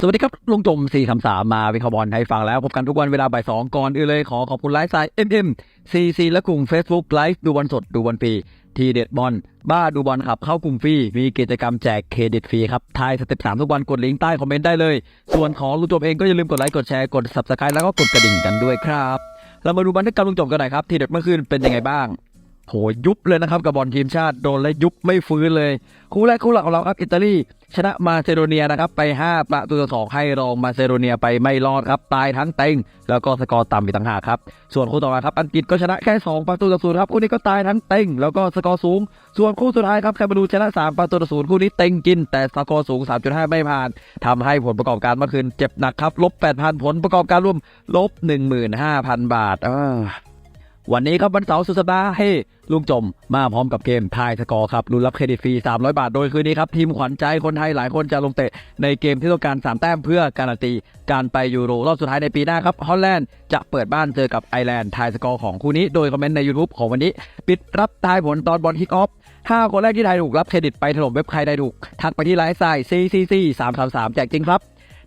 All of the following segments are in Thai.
สวัสดีครับ ลุงจม4 3 3มาวิเคราะห์บอลให้ฟังแล้ว พบกันทุกวันเวลาบ่ายสองก่อนอื่นเลยขอขอบคุณไลฟ์สไตล์ MM CC และกลุ่ม Facebook ไลฟ์ดูบอลสดดูบอลฟรีทีเด็ดบอลบ้าดูบอลขับเข้ากลุ่มฟรี มีกิจกรรมแจกเครดิตฟรีครับ ทายสเต็ปสามทุกวันกดลิงก์ใต้คอมเมนต์ได้เลย ส่วนของลุงจมเองก็อย่าลืมกดไลค์กดแชร์กด Subscribe แล้วก็กดกระดิ่งกันด้วยครับเรามาดูบันทึกการลุงจมกันหน่อยครับทีเด็ดเมื่อคืนเป็นยังไงบ้าง โหยุบเลยนะครับกับบอลทีมชาติโดนและยุบไม่ฟื้นเลย คู่แรกคู่หลักของเราครับอิตาลีชนะมาเซโดเนียนะครับไป 5 ประตูต่อสองให้รองมาเซโดเนียไปไม่รอดครับตายทั้งเต็ง แล้วก็สกอร์ต่ำอีกต่างหากครับ ส่วนคู่ต่อมาครับอังกฤษก็ชนะแค่ 2 ประตูต่อศูนย์ครับคู่นี้ก็ตายทั้งเต็ง แล้วก็สกอร์สูง ส่วนคู่สุดท้ายครับแคนาดูชนะ 3 ประตูต่อศูนย์คู่นี้เต็งกิน แต่สกอร์สูง 3.5 ไม่ผ่านทำให้ผลประกอบการเมื่อคืนเจ็บหนักครับลบ8,000ผลประกอบการรวมลบ15,000 บาทอ่า วันนี้ครับวันเสาร์สุดสัปดาห์ให้ลุงจมมาพร้อมกับเกมทายสกอร์ครับรุนรับเครดิตฟรี 300 บาท โดยคืนนี้ครับ ทีมขวัญใจคนไทยหลายคนจะลงเตะในเกมที่ต้องการ 3 แต้มเพื่อการันตี การไปยูโรรอบสุดท้ายในปีหน้าครับฮอลแลนด์จะเปิดบ้านเจอกับไอร์แลนด์ทายสกอร์ของคู่นี้โดยคอมเมนต์ใน YouTube ของวันนี้ ปิดรับทายผลตอนบอลคิกออฟ5คนแรกที่ทายถูกรับเครดิตไปถล่มเว็บใครได้ถูกทักไปที่ไลฟ์ไซต์ CCC 333แจกจริงครับ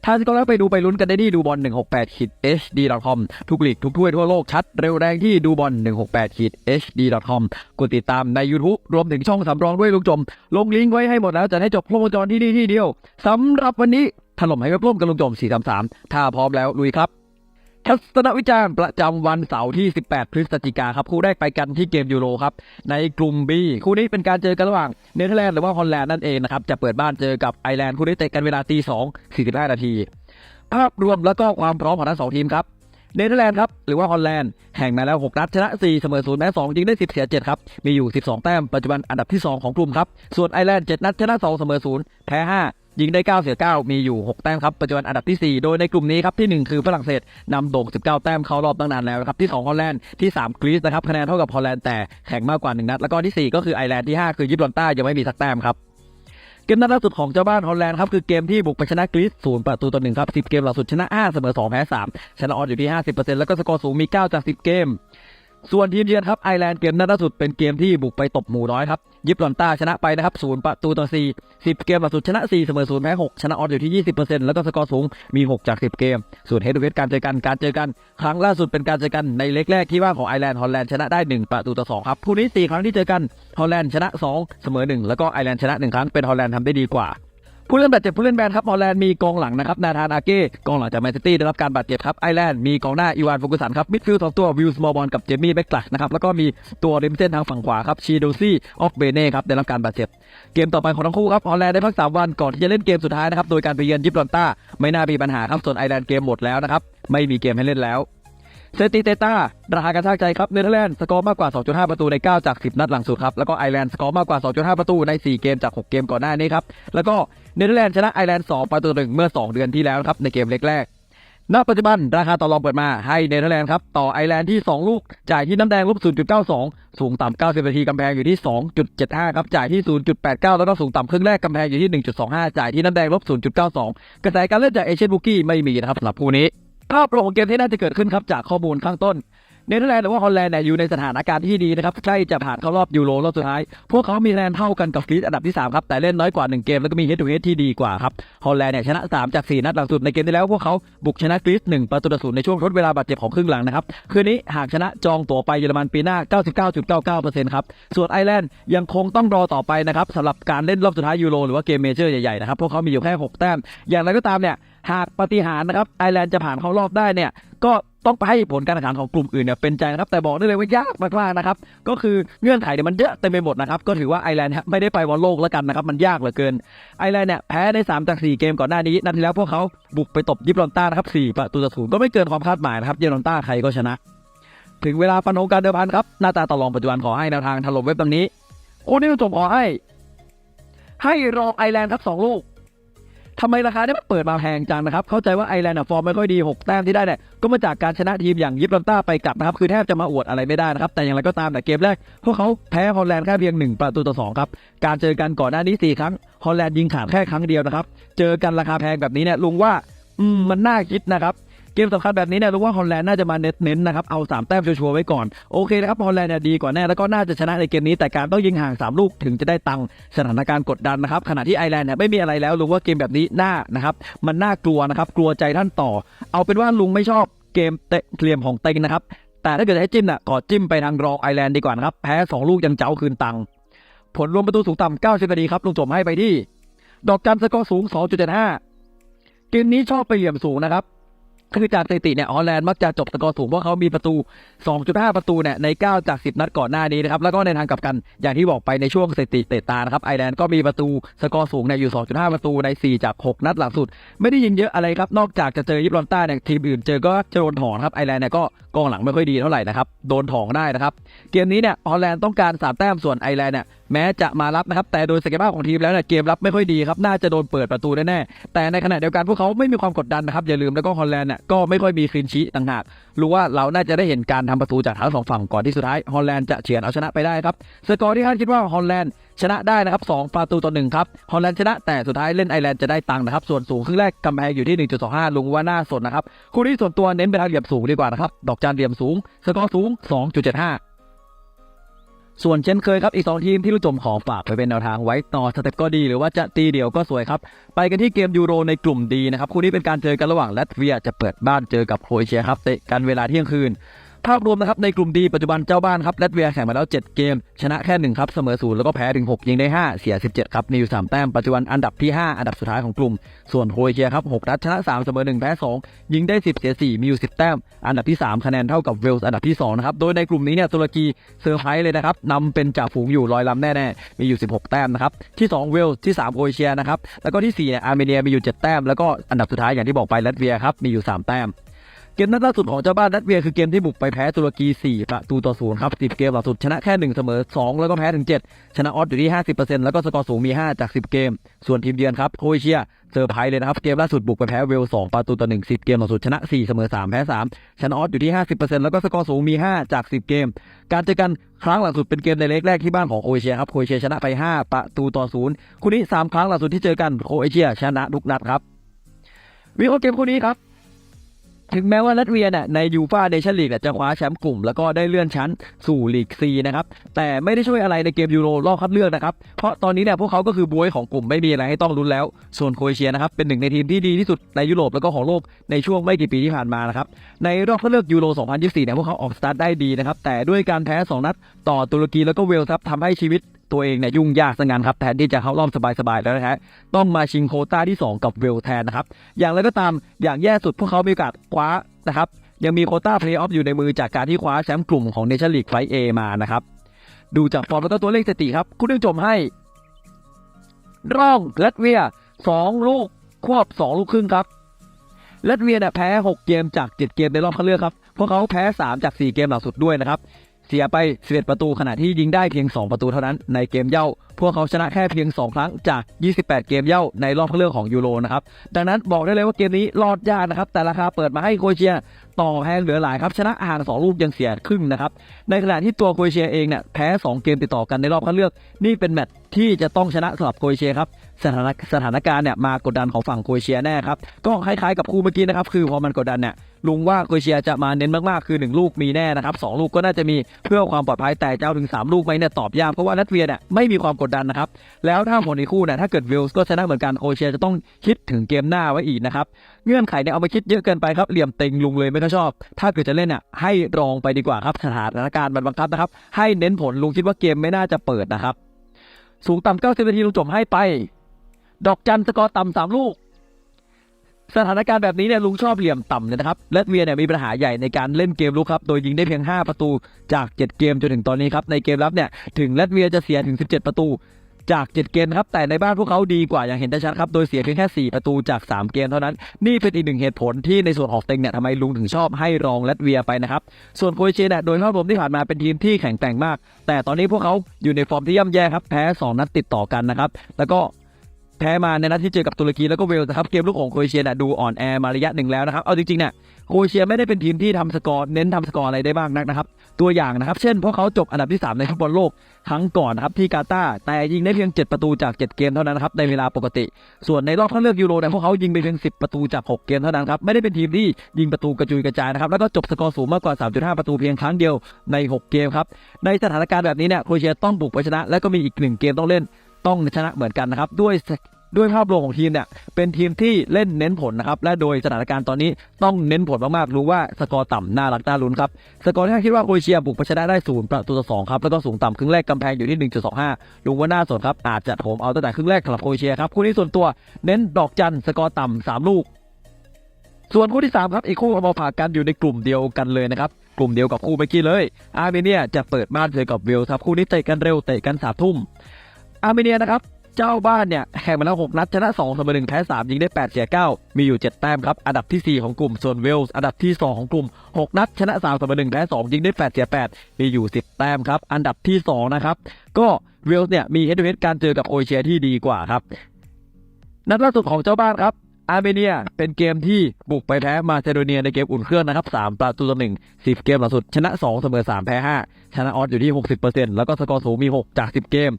ถ้าสกอร์แล้วไปดูไปลุ้นกันได้ที่ดูบอล168ขีด HD.com ทุกลีกทุกถ้วยทั่วโลกชัดเร็วแรงที่ดูบอล168ขีด HD.com กดติดตามใน YouTube รวมถึงช่องสำรองด้วยลูกจม ลงลิงก์ไว้ให้หมดแล้วจะให้จบครบวงจรที่นี่ที่เดียวสำหรับวันนี้ถล่มให้เว็บร่วมกับลุงจม433ถ้าพร้อมแล้วลุยครับ ทัศนวิจารณ์ประจำวันเสาร์ที่ 18 พฤศจิกาครับ คู่แรกไปกันที่เกมยูโรครับ ในกลุ่ม B คู่นี้เป็นการเจอกันระหว่างเนเธอร์แลนด์หรือว่าฮอลแลนด์นั่นเองนะครับ จะเปิดบ้านเจอกับไอร์แลนด์คู่นี้เตะกันเวลาตี2 45 นาที ภาพรวมแล้วก็ความพร้อมของทั้งสองทีมครับเนเธอร์แลนด์ครับหรือว่าฮอลแลนด์แข่งมาแล้ว 6 นัดชนะ4เสมอ0แพ้2ยิงได้ 10 เสีย 7 ครับ มีอยู่ 12 แต้มปัจจุบันอันดับที่ 2 ของกลุ่มครับ ส่วนไอร์แลนด์ 7 นัดชนะ 2 เสมอ0แพ้ 5 ยิงได้ 9 เสีย 9 มีอยู่ 6 แต้มครับ ปัจจุบันอันดับที่ 4 โดยในกลุ่มนี้ครับที่ 1 คือฝรั่งเศสนำโด่ง19 แต้มเข้ารอบตั้งนานแล้วครับที่2ฮอลแลนด์ที่ 3 กรีซนะครับคะแนนเท่ากับฮอลแลนด์แต่แข่งมากกว่า 1 นัด แล้วก็ที่ 4 ก็คือไอร์แลนด์ที่ 5 คือยิบรอนต้ายังไม่มีสักแต้มครับเกมนัดล่าสุดของเจ้าบ้านฮอลแลนด์ครับคือเกมที่บุกไปชนะกรีซศูนย์ประตูต่อหนึ่งครับ10เกมล่าสุดชนะ5เสมอ2แพ้3ชนะออดอยู่ที่50%แล้วก็สกอร์สูงมี9จาก10เกม ส่วนทีมเยือนครับไอร์แลนด์เกมนัดล่าสุดเป็นเกมที่บุกไปตบหมู่น้อยครับยิปรอนต้าชนะไปนะครับศูนย์ประตูต่อ4 10เกมล่าสุดชนะ4เสมอ0แพ้6ชนะออดอยู่ที่20%แล้วก็สกอร์สูงมี6จาก10เกม ส่วนเฮดเวสการเจอกันการเจอกันครั้งล่าสุดเป็นการเจอกันในเล็กแรกที่ว่าของไอร์แลนด์ฮอลแลนด์ชนะได้1ประตูต่อ2ครับคู่นี้4ครั้งที่เจอกันฮอลแลนด์ชนะ2เสมอ1แล้วก็ไอร์แลนด์ชนะ1ครั้งเป็นฮอลแลนด์ทำได้ดีกว่า ผู้เล่นบาดเจ็บผู้เล่นแบนครับฮอลแลนด์มีกองหลังนะครับนาธานอาเก้กองหลังจากแมนซิตี้ได้รับการบาดเจ็บครับไอร์แลนด์มีกองหน้าอีวานโฟกุสันครับมิดฟิลด์สองตัววิลส์มอลบอลกับเจมี่แบ็กลักนะครับแล้วก็มีตัวริมเส้นทางฝั่งขวาครับชีโดซี่ออฟเบเน่ครับได้รับการบาดเจ็บ เกมต่อไปของทั้งคู่ครับฮอลแลนด์ได้พัก3วันก่อนที่จะเล่นเกมสุดท้ายนะครับโดยการไปเยือนยิปรอนต้าไม่น่ามีปัญหาครับส่วนไอร์แลนด์เกมหมดแล้วนะครับไม่มีเกมให้เล่นแล้ว เซติเตต้าราคาการช่างใจครับเนเธอร์แลนด์สกอร์มากกว่า 2.5 ประตูใน 9 จาก 10 นัดหลังสุดครับ แล้วก็ไอร์แลนด์สกอร์มากกว่า 2.5 ประตูใน 4 เกมจาก 6 เกมก่อนหน้านี้ครับ แล้วก็เนเธอร์แลนด์ชนะไอร์แลนด์2ประตูต่อหนึ่งเมื่อ 2 เดือนที่แล้วครับในเกมเล็กแรกณปัจจุบันราคาต่อรองเปิดมาให้เนเธอร์แลนด์ครับต่อไอร์แลนด์ที่ 2 ลูก จ่ายที่น้ำแดงลบ0.92 สูงต่ำ90นาทีกำแพงอยู่ที่ 2.75 ครับ จ่ายที่ 0.89 แล้วก็สูงต่ำครึ่งแรกกำแพงอยู่ที่ 1.25 จ่ายที่น้ำแดงลบ0.92 กระแสการเล่นจากเอเชียนบุกี้ไม่มีนะครับสำหรับคู่นี้ ภาพรวมของเกมที่น่าจะเกิดขึ้นครับจากข้อมูลข้างต้นเนเธอร์แลนด์หรือว่าฮอลแลนด์เนี่ยอยู่ในสถานการณ์ที่ดีนะครับใกล้จะผ่านเข้ารอบยูโรรอบสุดท้าย พวกเขามีคะแนนเท่ากันกับกรีซอันดับที่3ครับแต่เล่นน้อยกว่า 1 เกมแล้วก็มีเฮดทูเฮดที่ดีกว่าครับฮอลแลนด์เนี่ยชนะ 3 จาก 4 นัดหลังสุดในเกมที่แล้ว พวกเขาบุกชนะกรีซ1ประตูต่อศูนย์ในช่วงทดเวลาบาดเจ็บของครึ่งหลังนะครับคืนนี้หากชนะจองตั๋วไปเยอรมันปีหน้า 99.99%ครับส่วนไอร์แลนด์ยังคงต้องรอต่อไปนะครับสำหรับการเล่นรอบสุดท้ายยูโรหรือว่าเกมเมเจอร์ใหญ่ๆนะครับพวกเขามีอยู่แค่หกแต้มอย่างไรก็ตามเนี่ย หากปฏิหารนะครับไอร์แลนด์จะผ่านเข้ารอบได้เนี่ย ก็ต้องไปให้ผลการแข่งขันของกลุ่มอื่นเนี่ยเป็นใจนะครับ แต่บอกได้เลยว่ายากมากๆนะครับ ก็คือเงื่อนไขเนี่ยมันเยอะเต็มไปหมดนะครับ ก็ถือว่าไอร์แลนด์ไม่ได้ไปบอลโลกแล้วกันนะครับ มันยากเหลือเกิน ไอร์แลนด์เนี่ยแพ้ใน3จาก4เกมก่อนหน้านี้นัดที่แล้วพวกเขาบุกไปตบยิปรอนต้านะครับ4ประตูต่อศูนย์ก็ไม่เกินความคาดหมายนะครับยิปรอนต้าใครก็ชนะ ถึงเวลาฟันโงการเดิมพันครับหน้าตาต่อรองปัจจุบันขอให้แนวทางถล่มเว็บดังนี้โอ้นี่จบขอให้ ให้รองไอร์แลนด์ครับสองลูก ทำไมราคาเนี่ยมันเปิดมาแพงจังนะครับ เข้าใจว่าไอแลนด์ฟอร์มไม่ค่อยดี 6 แต้มที่ได้เนี่ยก็มาจากการชนะทีมอย่างยิปรันต้าไปกลับนะครับ คือแทบจะมาอวดอะไรไม่ได้นะครับ แต่อย่างไรก็ตามแต่เกมแรก พวกเขาแพ้ฮอลแลนด์แค่เพียง 1 ประตูต่อ2ครับ การเจอกันก่อนหน้านี้ 4 ครั้งฮอลแลนด์ยิงขาดแค่ครั้งเดียวนะครับ เจอกันราคาแพงแบบนี้เนี่ยลุงว่าอืมมันน่าคิดนะครับ เกมสำคัญแบบนี้เนี่ยรู้ว่าฮอลแลนด์น่าจะมาเน้นๆนะครับเอาสามแต้มชัวร์ๆไว้ก่อนโอเคนะครับฮอลแลนด์เนี่ยดีกว่าแน่แล้วก็น่าจะชนะในเกมนี้แต่การต้องยิงห่างสามลูกถึงจะได้ตังค์สถานการณ์กดดันนะครับขณะที่ไอร์แลนด์เนี่ยไม่มีอะไรแล้วรู้ว่าเกมแบบนี้น่านะครับมันน่ากลัวนะครับกลัวใจท่านต่อ เอาเป็นว่าลุงไม่ชอบเกมเตะเหลี่ยมของเต็งนะครับแต่ถ้าเกิดจะให้จิ้มน่ะขอจิ้มไปทางรองไอร์แลนด์ดีกว่านะครับแพ้ 2 ลูกยังเจ้าคืนตังค์ผลรวมประตูสูงต่ำ90นาทีครับลุงจบให้ไปที่ ดอกจันสกอร์สูง 2.75เกมนี้ชอบไปเหลี่ยมสูงนะครับ คือจากสถิติเนี่ยฮอลแลนด์มักจะจบสกอร์สูงเพราะเขามีประตู 2.5 ประตูเนี่ยใน 9 จาก 10 นัดก่อนหน้านี้นะครับแล้วก็ในทางกลับกันอย่างที่บอกไปในช่วงสถิติเตะตานะครับไอร์แลนด์ก็มีประตูสกอร์สูงเนี่ยอยู่ 2.5 ประตูใน 4 จาก 6 นัดหลังสุด ไม่ได้ยิงเยอะอะไรครับนอกจากจะเจอยิปรอนต้าเนี่ยทีมอื่นเจอก็จะโดนถอนครับไอร์แลนด์เนี่ยก็กองหลังไม่ค่อยดีเท่าไหร่นะครับโดนถอนได้นะครับเกมนี้เนี่ยฮอลแลนด์ต้องการสามแต้มส่วนไอร์แลนด์เนี่ย แม้จะมารับนะครับ แต่โดยศักยภาพของทีมแล้วเนี่ยเกมรับไม่ค่อยดีครับน่าจะโดนเปิดประตูแน่ๆแต่ในขณะเดียวกันพวกเขาไม่มีความกดดันนะครับอย่าลืมแล้วก็ฮอลแลนด์เนี่ยก็ไม่ค่อยมีคลีนชีต่างหากรู้ว่าเราน่าจะได้เห็นการทำประตูจากทั้งสองฝั่งก่อนที่สุดท้ายฮอลแลนด์จะเฉือนเอาชนะไปได้ครับสกอร์ที่ท่านคิดว่าฮอลแลนด์ชนะได้นะครับสองประตูต่อหนึ่งครับฮอลแลนด์ชนะแต่สุดท้ายเล่นไอร์แลนด์จะได้ตังค์นะครับส่วนสูงครึ่งแรกกำแพงอยู่ที่ 1.25 ลุงว่าน่าสนนะครับคู่นี้ส่วนตัวเน้นไปทางเหลี่ยมสูงดีกว่านะครับดอกจานเหลี่ยมสูง สกอร์สูง 2.75 ส่วนเช่นเคยครับอีกสองทีมที่ลูกจมขอฝากไปเป็นแนวทางไว้ต่อสเต็ปก็ดี หรือว่าจะตีเดี่ยวก็สวยครับ ไปกันที่เกมยูโรในกลุ่มดีนะครับคู่นี้เป็นการเจอกันระหว่างลัตเวียจะเปิดบ้านเจอกับโครเอเชียครับเตะกันเวลาเที่ยงคืน ภาพรวมนะครับในกลุ่มดีปัจจุบันเจ้าบ้านครับลัตเวียแข่งมาแล้ว 7 เกม ชนะแค่1ครับเสมอศูนย์แล้วก็แพ้ถึง 6 ยิงได้ 5 เสีย 17 ครับ มีอยู่ 3 แต้มปัจจุบันอันดับที่ 5 อันดับสุดท้ายของกลุ่ม ส่วนโครเอเชียครับ6นัดชนะ3เสมอ1แพ้2 ยิงได้ 10 เสีย 4 มีอยู่ 10 แต้ม อันดับที่ 3 คะแนนเท่ากับเวลส์อันดับที่2นะครับโดยในกลุ่มนี้เนี่ยตุรกีเซอร์ไพรส์เลยนะครับนำเป็นจ่าฝูงอยู่ลอยลำแน่ๆมีอยู่ 16 แต้มนะครับที่2เวลส์ที่3โครเอเชียนะครับแล้วก็ที่4เนี่ยอาร์เมเนียมีอยู่ 7 แต้มแล้วก็อันดับสุดท้ายอย่างที่บอกไปลัตเวียครับมีอยู่ 3 แต้ม เกมนัดล่าสุดของเจ้าบ้านลัตเวียคือเกมที่บุกไปแพ้ตุรกี 4 ประตูต่อศูนย์ครับ10 เกมล่าสุดชนะแค่ 1 เสมอ 2 แล้วก็แพ้ถึง 7 ชนะออสอยู่ที่ 50%แล้วก็สกอร์สูงมี 5 จาก 10 เกม ส่วนทีมเยือนครับโครเอเชียเซอร์ไพรส์เลยนะครับเกมล่าสุดบุกไปแพ้เวล 2 ประตูต่อ1 10 เกมล่าสุดชนะ 4 เสมอ 3 แพ้ 3 ชนะออสอยู่ที่ 50%แล้วก็สกอร์สูงมี 5 จาก 10 เกม การเจอกันครั้งหลังสุดเป็นเกมในเล็กแรกที่บ้านของโครเอเชียครับโครเอเชียชนะไป 5 ประตูต่อศูนย์คู่นี้ 3 ครั้งลังสุดที่เจอกันโครเอเชียชนะทุกนัดครับวิเคราะห์เกมคู่นี้ครับ ถึงแม้ว่าลัตเวียเนี่ยในยูฟาเนชั่นลีกจะคว้าแชมป์กลุ่มแล้วก็ได้เลื่อนชั้นสู่ลีกซีนะครับ แต่ไม่ได้ช่วยอะไรในเกมยูโรรอบคัดเลือกนะครับ เพราะตอนนี้เนี่ยพวกเขาก็คือบวยของกลุ่มไม่มีอะไรให้ต้องลุ้นแล้ว ส่วนโครเอเชียนะครับ เป็นหนึ่งในทีมที่ดีที่สุดในยุโรปแล้วก็ของโลกในช่วงไม่กี่ปีที่ผ่านมานะครับ ในรอบคัดเลือกยูโร 2024 เนี่ยพวกเขาออกสตาร์ทได้ดีนะครับ แต่ด้วยการแพ้ 2 นัดต่อตุรกีแล้วก็เวลส์ครับทำให้ชีวิต ตัวเองเนี่ยยุ่งยากซะงั้นครับแทนที่จะเข้ารอบสบายๆแล้วนะฮะต้องมาชิงโคต้าที่ 2 กับเวลแทนนะครับอย่างไรก็ตามอย่างแย่สุดพวกเขามีโอกาสคว้านะครับยังมีโคต้าเพลย์ออฟอยู่ในมือจากการที่คว้าแชมป์กลุ่มของเนชั่นลีกไฟเอมานะครับดูจากฟอร์มแล้วก็ตัวเลขสถิติครับคุณผู้ชมให้ ร่องลัตเวีย 2 ลูกควบ 2 ลูกครึ่งครับลัตเวียเนี่ยแพ้ 6 เกมจาก 7 เกมในรอบคัดเลือกครับ พวกเขาแพ้ 3 จาก 4 เกมหลังสุดด้วยนะครับ เสียไป 11 ประตูขณะที่ยิงได้เพียง 2 ประตูเท่านั้นในเกมเย่า พวกเขาชนะแค่เพียง 2 ครั้งจาก 28 เกมเย่าในรอบคัดเลือกของยูโรนะครับ ดังนั้นบอกได้เลยว่าเกมนี้รอดยากนะครับ แต่ราคาเปิดมาให้โคเชียต่อแพงเหลือหลายครับ ชนะห่าง 2 ลูกยังเสียครึ่งนะครับ ในขณะที่ตัวโคเชียเองเนี่ยแพ้ 2 เกมติดต่อกันในรอบคัดเลือก นี่เป็นแมตช์ที่จะต้องชนะสำหรับโคเชียครับสถานสถานการณ์เนี่ยมากดดันของฝั่งโคเอเชียแน่ครับก็คล้ายๆกับคู่เมื่อกี้นะครับคือพอมันกดดันเนี่ย ลุงว่าโครเอเชียจะมาเน้นมากๆ คือ 1 ลูกมีแน่นะครับสองลูกก็น่าจะมีเพื่อความปลอดภัยแต่จะเอาถึง 3 ลูกไหมเนี่ยตอบยากเพราะว่าลัตเวียเนี่ยไม่มีความกดดันนะครับแล้วถ้าผลในคู่เนี่ยถ้าเกิดเวลส์ก็ชนะเหมือนกันโครเอเชียจะต้องคิดถึงเกมหน้าไว้อีกนะครับเงื่อนไขเนี่ยเอาไปคิดเยอะเกินไปครับเหลี่ยมเต็งลุงเลยไม่ค่อยชอบ ถ้าเกิดจะเล่นอะให้รองไปดีกว่าครับสถานการณ์มันบังคับนะครับให้เน้นผลลุงคิดว่าเกมไม่น่าจะเปิดนะครับสูงต่ำ90นาทีลุงจบให้ไป ดอกจันสกอร์ต่ำสามลูก สถานการณ์แบบนี้เนี่ยลุงชอบเหลี่ยมต่ำเลยนะครับเลดเวียเนี่ยมีปัญหาใหญ่ในการเล่นเกมลุกครับ โดยยิงได้เพียง 5 ประตูจาก 7 เกมจนถึงตอนนี้ครับ ในเกมรับเนี่ยถึงเลดเวียจะเสียถึง 17 ประตูจาก 7 เกมครับ แต่ในบ้านพวกเขาดีกว่าอย่างเห็นได้ชัดครับ โดยเสียเพียงแค่ 4 ประตูจาก 3 เกมเท่านั้น นี่เป็นอีกหนึ่งเหตุผลที่ในส่วนของเต็งเนี่ยทำไมลุงถึงชอบให้รองเลดเวียไปนะครับ ส่วนโคเอเชียเนี่ยโดยภาพรวมที่ผ่านมาเป็นทีมที่แข็งแกร่งมาก แต่ตอนนี้พวกเขาอยู่ในฟอร์มที่ย่ำแย่ครับ แพ้ 2 นัดติดต่อกันนะครับ แล้วก็ แพ้มาในนัดที่เจอกับตุรกีแล้วก็เวลส์ครับเกมลูกของโครเอเชียเนี่ยดูอ่อนแอมาระยะหนึ่งแล้วนะครับเอาจริงๆเนี่ยโครเอเชียไม่ได้เป็นทีมที่ทำสกอร์เน้นทำสกอร์อะไรได้บ้างนักนะครับตัวอย่างนะครับเช่นพวกเขาจบอันดับที่ 3 ในฟุตบอลโลกครั้งก่อนนะครับที่กาตาร์แต่ยิงได้เพียง 7 ประตูจาก 7 เกมเท่านั้นครับในเวลาปกติ ส่วนในรอบคัดเลือกยูโรเนี่ยพวกเขายิงไปเพียง 10 ประตูจาก 6 เกมเท่านั้นครับไม่ได้เป็นทีมที่ยิงประตูกระจุยกระจายนะครับแล้วก็จบสกอร์สูงมากกว่า 3.5 ประตูเพียงครั้งเดียวใน 6 เกมครับในสถานการณ์แบบนี้เนี่ยโครเอเชียต้องบุกไปชนะ และก็มีอีกหนึ่งเกมต้องเล่น ต้องชนะเหมือนกันนะครับ ด้วยด้วยภาพรวมของทีมเนี่ยเป็นทีมที่เล่นเน้นผลนะครับและโดยสถานการณ์ตอนนี้ต้องเน้นผลมากๆรู้ว่าสกอร์ต่ำน่ารักน่าลุ้นครับสกอร์ที่คิดว่าโครเอเชียบุกไปชนะได้ศูนย์ประตูต่อสองครับแล้วก็สูงต่ำครึ่งแรกกำแพงอยู่ที่ 1.25ลุงว่าน่าสนครับอาจจะโถมเอาตั้งแต่ครึ่งแรกสำหรับโครเอเชียครับคู่นี้ส่วนตัวเน้นดอกจันสกอร์ต่ำสามลูกส่วนคู่ที่ 3 ครับ อีกคู่มาผ่ากันอยู่ในกลุ่มเดียวกันเลยนะครับ กลุ่มเดียวกับคู่เมื่อกี้เลย อาร์เมเนียจะเปิดบ้านเจอกับเวลส์ครับ คู่นี้เตะกันเร็วเตะกันสามทุ่ม อาร์เมเนียนะครับ เจ้าบ้านเนี่ยแข่งมาแล้ว 6 นัดชนะ2เสมอ1แพ้3ยิงได้ 8 เสีย 9 มีอยู่ 7 แต้มครับ อันดับทีสี่ 4 ของกลุ่มส่วนเวลส์อันดับที่ 2 ของกลุ่ม 6 นัดชนะ3เสมอ1แพ้2ยิงได้ 8 เสีย 8 มีอยู่ 10 แต้มครับ อันดับที่ 2 นะครับ ก็เวลส์เนี่ยมีเฮดเวการเจอกับโอเชียที่ดีกว่าครับ นัดล่าสุดของเจ้าบ้านครับ อาร์เมเนียเป็นเกมที่บุกไปแพ้มาซิโดเนียในเกมอุ่นเครื่องนะครับ3ประตูต่อ1 10 เกมล่าสุด ชนะ 2 เสมอ 3 แพ้ 5 ชนะออสอยู่ที่ 60%แล้วก็สกอร์สูงมี 6 จาก 10 เกม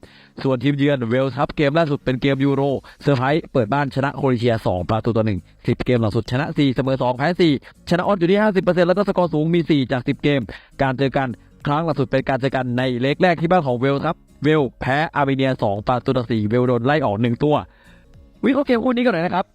ส่วนทีมเยือนเวลส์ครับเกมล่าสุดเป็นเกมยูโรเซอร์ไพรส์เปิดบ้านชนะโครเอเชีย 2 ประตูต่อ1 10 เกมล่าสุด ชนะ 4 เสมอ 2 แพ้ 4 ชนะออสอยู่ที่ 50%แล้วก็สกอร์สูงมี 4 จาก 10 เกม การเจอกันครั้งล่าสุดเป็นการเจอกันในเล็กแรกที่บ้านของเวลส์ครับเวลแพ้อาร์เมเนีย 2 ประตูต่อ4เวลโดนไล่ออก1ตัววิเคราะห์เกมคู่นี้กันหน่อยนะครับ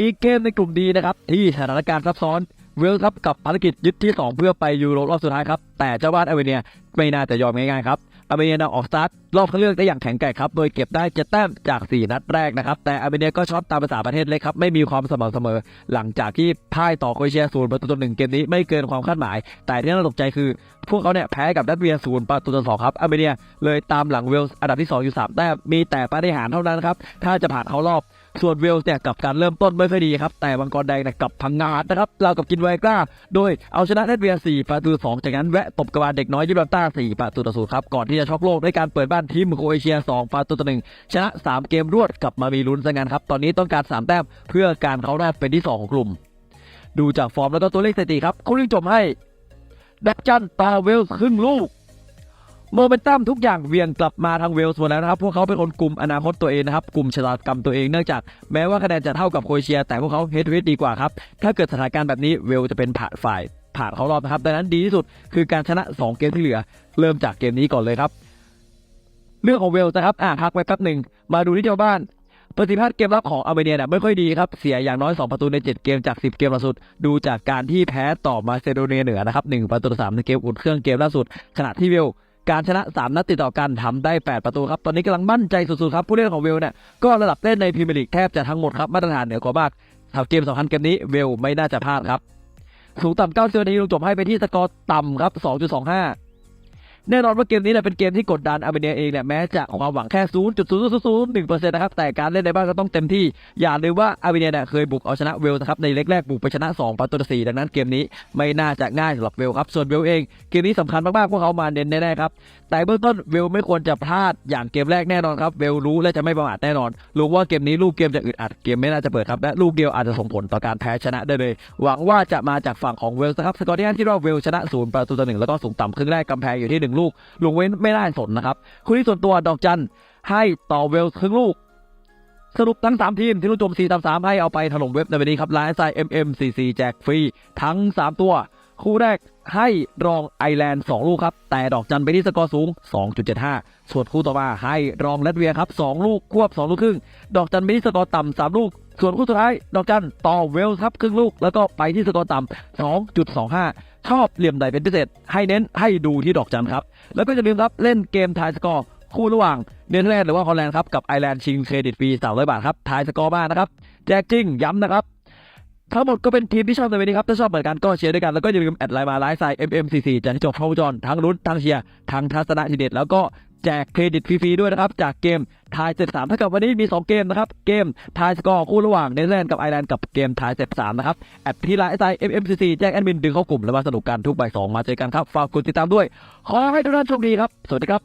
อีกเกมในกลุ่มดีนะครับที่สถานการณ์ซับซ้อนเวลครับกับภารกิจยึดที่ 2 เพื่อไปยูโรรอบสุดท้ายครับ แต่เจ้าบ้านอาร์เมเนียไม่น่าจะยอมง่ายๆครับอาร์เมเนียนำออกสตาร์ทรอบคัดเลือกได้อย่างแข็งแกร่งครับ โดยเก็บได้เจ็ดแต้มจาก 4 นัดแรกนะครับ แต่อาร์เมเนียก็ช็อตตามภาษาประเทศเล็กครับ ไม่มีความสม่ำเสมอ หลังจากที่พ่ายต่อโครเอเชียศูนย์ประตูต่อหนึ่งเกมนี้ไม่เกินความคาดหมาย แต่ที่น่าตกใจคือ พวกเขาเนี่ยแพ้กับดัตเวียศูนย์ประตูต่อสองครับอาร์เมเนียเลยตามหลังเวลส์อันดับที่สองอยู่สามแต้มมีแต่ปาฏิหาริย์เท่านั้นครับถ้าจะผ่านเข้ารอบ ส่วนเวลส์เนี่ยกับการเริ่มต้นไม่ค่อยดีครับ แต่มังกรแดงเนี่ยกับพังงาดนะครับเรากับกินไวกล้า โดยเอาชนะเนตเวีย4ประตู2จากนั้นแวะตบกระบาลเด็กน้อยยูเวนต้า4ประตูต่อ0ครับ ก่อนที่จะช็อกโลกด้วยการเปิดบ้านทีมโครเอเชีย2ประตูต่อ1ชนะ3เกมรวดกลับมามีลุ้นซะงั้นครับตอนนี้ต้องการ3แต้มเพื่อการเข้ารอบเป็นที่2ของกลุ่ม ดูจากฟอร์มแล้วก็ตัวเลขสถิติครับเขาเรียกจบให้แบ็กจันตาเวลครึ่งลูก โมเมนตัมทุกอย่างเวียงกลับมาทางเวลส์หมดแล้วนะครับ พวกเขาเป็นคนกลุ่มอนาคตตัวเองนะครับ กลุ่มชะตากรรมตัวเองเนื่องจากแม้ว่าคะแนนจะเท่ากับโครเอเชีย แต่พวกเขาเฮดเวทดีกว่าครับ ถ้าเกิดสถานการณ์แบบนี้เวลจะเป็นผ่านฝ่ายผ่านเขารอบนะครับ ดังนั้นดีที่สุดคือการชนะ 2 เกมที่เหลือ เริ่มจากเกมนี้ก่อนเลยครับ เรื่องของเวลนะครับอะพักไว้แป๊บหนึ่งมาดูที่เจ้าบ้านประสิทธิภาพเกมรับของอาร์เมเนียเนี่ยไม่ค่อยดีครับ เสียอย่างน้อย 2 ประตูใน 7 เกมจาก 10 เกมล่าสุด ดูจากการที่แพ้ต่อมาเซโดเนียเหนือนะครับ1ประตูต่อ3ในเกมอุ่นเครื่องเกมล่าสุดขณะที่เวล การชนะ 3 นัดติดต่อกันทำได้ 8 ประตูครับ ตอนนี้กำลังมั่นใจสุดๆครับ ผู้เล่นของเวลเนี่ยก็ระดับเล่นในพรีเมียร์ลีกแทบจะทั้งหมดครับ มาตรฐานเหนือกว่ามากถ้าเกมสำคัญเกมนี้เวลไม่น่าจะพลาดครับ สูงต่ำ9เซนนาทีลงจบให้ไปที่สกอร์ต่ำครับ 2.25 แน่นอนว่าเกมนี้เนี่ยเป็นเกมที่กดดันอาร์เมเนียเองเนี่ยแม้จะความหวังแค่ 0.0001%นะครับแต่การเล่นในบ้านก็ต้องเต็มที่ อย่าลืมว่าอาร์เมเนียเนี่ยเคยบุกเอาชนะเวลส์นะครับในเล็กแรกบุกไปชนะ 2ประตูต่อ4ดังนั้นเกมนี้ไม่น่าจะง่ายสำหรับเวลครับส่วนเวลเองเกมนี้สำคัญมากๆพวกเขามาเน้นแน่ๆครับแต่เบื้องต้นเวลไม่ควรจะพลาดอย่างเกมแรกแน่นอนครับเวลรู้และจะไม่ประมาทแน่นอนรู้ว่าเกมนี้ลูกเกมจะอึดอัดเกมไม่น่าจะเปิดครับและลูกเดียวอาจจะส่งผลต่อการแพ้ชนะได้เลย หวังว่าจะมาจากฝั่งของเวลส์นะครับสกอร์ที่อันที่ว่าเวลชนะศูนย์ประตูต่อหนึ่งแล้วก็สูงต่ำครึ่งแรกกำแพงอยู่ที่หนึ่งลูกลงเว้นไม่ได้สนนะครับคู่ที่ส่วนตัวดอกจันให้ต่อเวลครึ่งลูก สรุปทั้ง 3 ทีม ที่รู้จม4ตาม3ให้เอาไปถล่มเว็บในวันนี้ครับไลน์ไซ MM44 แจกฟรีทั้ง 3 ตัว คู่แรกให้รองไอแลนด์ 2 ลูกครับ แต่ดอกจันไปที่สกอร์สูง 2.75 ส่วนคู่ต่อมาให้รองเลตเวียครับ 2 ลูกควบ 2 ลูกครึ่ง ดอกจันไปที่สกอร์ต่ำ3ลูกส่วนคู่สุดท้าย ดอกจันต่อเวลครับครึ่งลูก แล้วก็ไปที่สกอร์ต่ำ2.25 ชอบเหลี่ยมใดเป็นพิเศษ ให้เน้นให้ดูที่ดอกจันครับ แล้วก็อย่าลืมครับเล่นเกมทายสกอร์คู่ระหว่างเนเธอร์แลนด์หรือว่าฮอลแลนด์ครับกับไอร์แลนด์ชิงเครดิตฟรีสามร้อยบาทครับทายสกอร์บ้านนะครับแจกจริงย้ำนะครับทั้งหมดก็เป็นทีมที่ชอบในวันนี้ครับถ้าชอบเหมือนกันก็เชียร์ด้วยกัน แล้วก็อย่าลืมแอดไลน์มาไลฟ์ไซน์ M M C C จะให้จบเข้าจอนทั้งลุ้นทั้งเชียร์ทั้งทัศนะทีเด็ดแล้วก็ แจกเครดิตฟรีๆด้วยนะครับ จากเกมทายเซตสามถ้ากับวันนี้มี 2 เกมนะครับ เกมทายสกอร์คู่ระหว่างเนเธอร์แลนด์กับไอร์แลนด์กับเกมทายเซตสามนะครับ แอดที่ไลน์ไอเอ็มเอ็มซีซีแจ้งแอดมินดึงเข้ากลุ่มแล้วมาสนุกกันทุกบ่ายสองมาเจอกันครับ ฝากกดติดตามด้วย ขอให้ทุกท่านโชคดีครับ สวัสดีครับ